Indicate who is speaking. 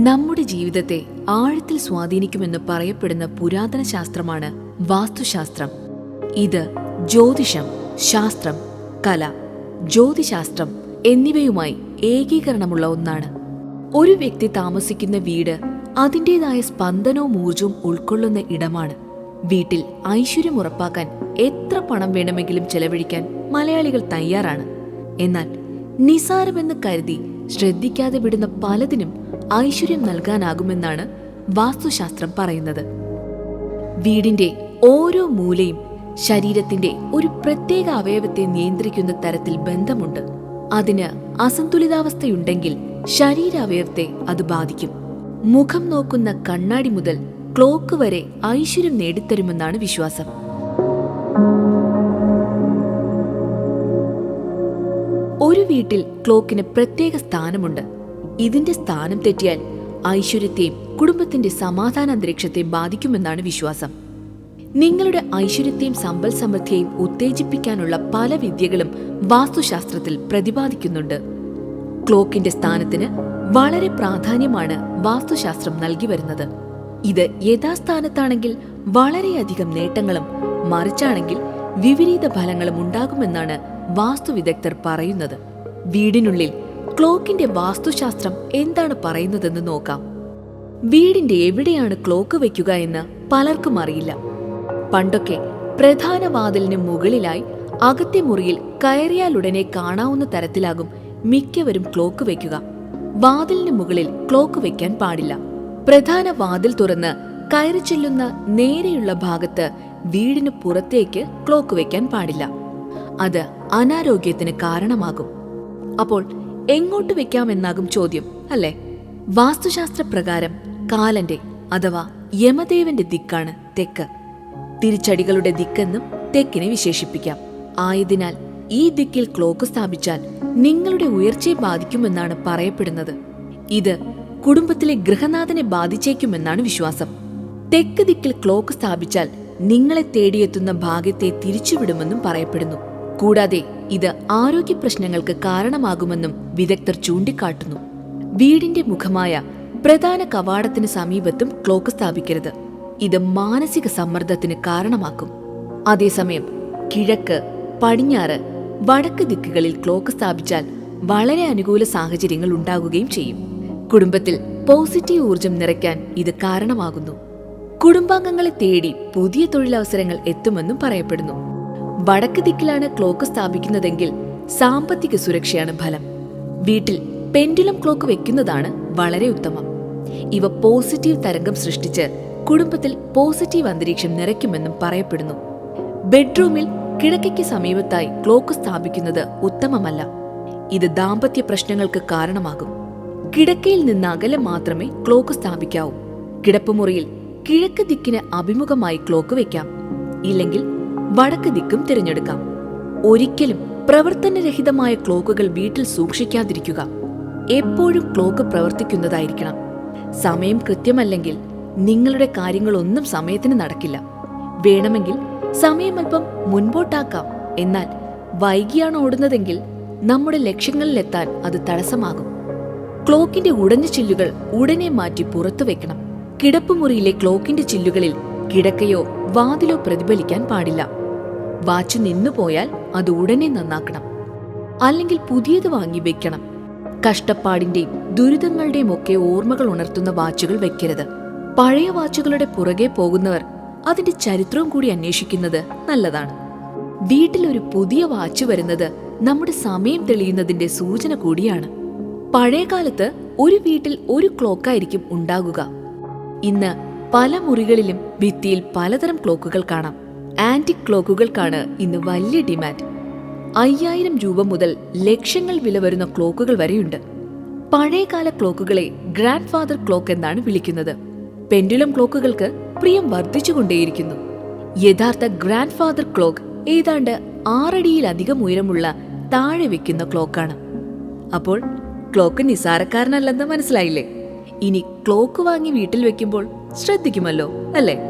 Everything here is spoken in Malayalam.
Speaker 1: നമ്മുടെ ജീവിതത്തെ ആഴത്തിൽ സ്വാധീനിക്കുമെന്ന് പറയപ്പെടുന്ന പുരാതന ശാസ്ത്രമാണ് വാസ്തുശാസ്ത്രം. ഇത് ജ്യോതിഷം ശാസ്ത്രം കല ജ്യോതിശാസ്ത്രം എന്നിവയുമായി ഏകീകരണമുള്ള ഒന്നാണ്. ഒരു വ്യക്തി താമസിക്കുന്ന വീട് അതിന്റെതായ സ്പന്ദനവും ഊർജവും ഉൾക്കൊള്ളുന്ന ഇടമാണ്. വീട്ടിൽ ഐശ്വര്യം ഉറപ്പാക്കാൻ എത്ര പണം വേണമെങ്കിലും ചെലവഴിക്കാൻ മലയാളികൾ തയ്യാറാണ്. എന്നാൽ നിസാരമെന്ന് കരുതി ശ്രദ്ധിക്കാതെ വിടുന്ന പലതിനും ഐശ്വര്യം നൽകാനാകുമെന്നാണ് വാസ്തുശാസ്ത്രം പറയുന്നത്. വീടിന്റെ ഓരോ മൂലയും ശരീരത്തിന്റെ ഒരു പ്രത്യേക അവയവത്തെ നിയന്ത്രിക്കുന്ന തരത്തിൽ ബന്ധമുണ്ട്. അതിന് അസന്തുലിതാവസ്ഥയുണ്ടെങ്കിൽ ശരീരാവയവത്തെ അത് ബാധിക്കും. മുഖം നോക്കുന്ന കണ്ണാടി മുതൽ ക്ലോക്ക് വരെ ഐശ്വര്യം നേടിത്തരുമെന്നാണ് വിശ്വാസം. വീട്ടിൽ ക്ലോക്കിന് പ്രത്യേക സ്ഥാനമുണ്ട്. ഇതിന്റെ സ്ഥാനം തെറ്റിയാൽ ഐശ്വര്യത്തെയും കുടുംബത്തിന്റെ സമാധാന അന്തരീക്ഷത്തെയും ബാധിക്കുമെന്നാണ് വിശ്വാസം. നിങ്ങളുടെ ഐശ്വര്യത്തെയും സമ്പൽ സമൃദ്ധിയെയും ഉത്തേജിപ്പിക്കാനുള്ള പല വിദ്യകളും വാസ്തുശാസ്ത്രത്തിൽ പ്രതിപാദിക്കുന്നുണ്ട്. ക്ലോക്കിന്റെ സ്ഥാനത്തിന് വളരെ പ്രാധാന്യമാണ് വാസ്തുശാസ്ത്രം നൽകി വരുന്നത്. ഇത് യഥാസ്ഥാനത്താണെങ്കിൽ വളരെയധികം നേട്ടങ്ങളും മറിച്ചാണെങ്കിൽ വിപരീത ഫലങ്ങളും ഉണ്ടാകുമെന്നാണ് വാസ്തുവിദഗ്ധർ പറയുന്നത്. വീടിനുള്ളിൽ ക്ലോക്കിന്റെ വാസ്തുശാസ്ത്രം എന്താണ് പറയുന്നതെന്ന് നോക്കാം. വീടിന്റെ എവിടെയാണ് ക്ലോക്ക് വയ്ക്കുക എന്ന് പലർക്കും അറിയില്ല. പണ്ടൊക്കെ പ്രധാന വാതിലിന് മുകളിലായി അകത്തെ മുറിയിൽ കയറിയാലുടനെ കാണാവുന്ന തരത്തിലാകും മിക്കവരും ക്ലോക്ക് വയ്ക്കുക വാതിലിന് മുകളിൽ ക്ലോക്ക് വയ്ക്കാൻ പാടില്ല. പ്രധാന വാതിൽ തുറന്ന് കയറി ചെല്ലുന്ന നേരെയുള്ള ഭാഗത്ത് വീടിന് പുറത്തേക്ക് ക്ലോക്ക് വയ്ക്കാൻ പാടില്ല. അത് അനാരോഗ്യത്തിന് കാരണമാകും. അപ്പോൾ എങ്ങോട്ട് വെക്കാമെന്നാകും ചോദ്യം അല്ലേ? വാസ്തുശാസ്ത്ര പ്രകാരം കാലന്റെ അഥവാ യമദേവന്റെ ദിക്കാണ് തെക്ക്. തിരിച്ചടികളുടെ ദിക്കെന്നും തെക്കിനെ വിശേഷിപ്പിക്കാം. ആയതിനാൽ ഈ ദിക്കിൽ ക്ലോക്ക് സ്ഥാപിച്ചാൽ നിങ്ങളുടെ ഉയർച്ചയെ ബാധിക്കുമെന്നാണ് പറയപ്പെടുന്നത്. ഇത് കുടുംബത്തിലെ ഗൃഹനാഥനെ ബാധിച്ചേക്കുമെന്നാണ് വിശ്വാസം. തെക്ക് ദിക്കിൽ ക്ലോക്ക് സ്ഥാപിച്ചാൽ നിങ്ങളെ തേടിയെത്തുന്ന ഭാഗ്യത്തെ തിരിച്ചുവിടുമെന്നും പറയപ്പെടുന്നു. കൂടാതെ ഇത് ആരോഗ്യ പ്രശ്നങ്ങൾക്ക് കാരണമാകുമെന്നും വിദഗ്ധർ ചൂണ്ടിക്കാട്ടുന്നു. വീടിന്റെ മുഖമായ പ്രധാന കവാടത്തിന് സമീപത്തും ക്ലോക്ക് സ്ഥാപിക്കരുത്. ഇത് മാനസിക സമ്മർദ്ദത്തിന് കാരണമാക്കും. അതേസമയം കിഴക്ക് പടിഞ്ഞാറ് വടക്ക് ദിക്കുകളിൽ ക്ലോക്ക് സ്ഥാപിച്ചാൽ വളരെ അനുകൂല സാഹചര്യങ്ങൾ ഉണ്ടാകുകയും ചെയ്യും. കുടുംബത്തിൽ പോസിറ്റീവ് ഊർജം നിറയ്ക്കാൻ ഇത് കാരണമാകുന്നു. കുടുംബാംഗങ്ങളെ തേടി പുതിയ തൊഴിലവസരങ്ങൾ എത്തുമെന്നും പറയപ്പെടുന്നു. വടക്ക് ദിക്കിലാണ് ക്ലോക്ക് സ്ഥാപിക്കുന്നതെങ്കിൽ സാമ്പത്തിക സുരക്ഷയാണ് ഫലം. വീട്ടിൽ പെൻഡുലം ക്ലോക്ക് വെക്കുന്നതാണ് വളരെ ഉത്തമം. ഇവ പോസിറ്റീവ് തരംഗം സൃഷ്ടിച്ച് കുടുംബത്തിൽ പോസിറ്റീവ് അന്തരീക്ഷം നിറയ്ക്കുമെന്നും പറയപ്പെടുന്നു. ബെഡ്റൂമിൽ കിടക്കയ്ക്ക് സമീപത്തായി ക്ലോക്ക് സ്ഥാപിക്കുന്നത് ഉത്തമമല്ല. ഇത് ദാമ്പത്യ പ്രശ്നങ്ങൾക്ക് കാരണമാകും. കിടക്കയിൽ നിന്ന് അകലെ മാത്രമേ ക്ലോക്ക് സ്ഥാപിക്കാവൂ. കിടപ്പുമുറിയിൽ കിഴക്ക് ദിക്കിന് അഭിമുഖമായി ക്ലോക്ക് വെക്കാം. ഇല്ലെങ്കിൽ വടക്ക് ദിക്കും തിരഞ്ഞെടുക്കാം. ഒരിക്കലും പ്രവർത്തനരഹിതമായ ക്ലോക്കുകൾ വീട്ടിൽ സൂക്ഷിക്കാതിരിക്കുക. എപ്പോഴും ക്ലോക്ക് പ്രവർത്തിക്കുന്നതായിരിക്കണം. സമയം കൃത്യമല്ലെങ്കിൽ നിങ്ങളുടെ കാര്യങ്ങളൊന്നും സമയത്തിന് നടക്കില്ല. വേണമെങ്കിൽ സമയം അല്പം മുൻപോട്ടാക്കാം. എന്നാൽ വൈകിയാണ് ഓടുന്നതെങ്കിൽ നമ്മുടെ ലക്ഷ്യങ്ങളിലെത്താൻ അത് തടസ്സമാകും. ക്ലോക്കിന്റെ ഉടഞ്ഞ ചില്ലുകൾ ഉടനെ മാറ്റി പുറത്തു വെക്കണം. കിടപ്പുമുറിയിലെ ക്ലോക്കിന്റെ ചില്ലുകളിൽ കിടക്കയോ വാതിലോ പ്രതിഫലിക്കാൻ പാടില്ല. വാച്ച് നിന്നുപോയാൽ അത് ഉടനെ നന്നാക്കണം. അല്ലെങ്കിൽ പുതിയത് വാങ്ങി വെക്കണം. കഷ്ടപ്പാടിന്റെയും ദുരിതങ്ങളുടെയും ഒക്കെ ഓർമ്മകൾ ഉണർത്തുന്ന വാച്ചുകൾ വെക്കരുത്. പഴയ വാച്ചുകളുടെ പുറകെ പോകുന്നവർ അതിന്റെ ചരിത്രവും കൂടി അന്വേഷിക്കുന്നത് നല്ലതാണ്. വീട്ടിൽ ഒരു പുതിയ വാച്ച് വരുന്നത് നമ്മുടെ സമയം തെളിയുന്നതിന്റെ സൂചന കൂടിയാണ്. പഴയ കാലത്ത് ഒരു വീട്ടിൽ ഒരു ക്ലോക്കായിരിക്കും ഉണ്ടാകുക. ഇന്ന് പല മുറികളിലും ഭിത്തിയിൽ പലതരം ക്ലോക്കുകൾ കാണാം. ആന്റിക് ക്ലോക്കുകൾക്കാണ് ഇന്ന് വലിയ ഡിമാൻഡ് അയ്യായിരം രൂപ മുതൽ ലക്ഷങ്ങൾ വില വരുന്ന ക്ലോക്കുകൾ വരെയുണ്ട്. പഴയകാല ക്ലോക്കുകളെ ഗ്രാൻഡ് ഫാദർ ക്ലോക്ക് എന്നാണ് വിളിക്കുന്നത്. പെൻഡുലം ക്ലോക്കുകൾക്ക് പ്രിയം വർദ്ധിച്ചുകൊണ്ടേയിരിക്കുന്നു. യഥാർത്ഥ ഗ്രാൻഡ് ഫാദർ ക്ലോക്ക് ഏതാണ്ട് ആറടിയിലധികം ഉയരമുള്ള താഴെ വെക്കുന്ന ക്ലോക്കാണ് അപ്പോൾ ക്ലോക്ക് നിസാരക്കാരനല്ലെന്ന് മനസ്സിലായില്ലേ? ഇനി ക്ലോക്ക് വാങ്ങി വീട്ടിൽ വെക്കുമ്പോൾ ശ്രദ്ധിക്കുമല്ലോ അല്ലേ?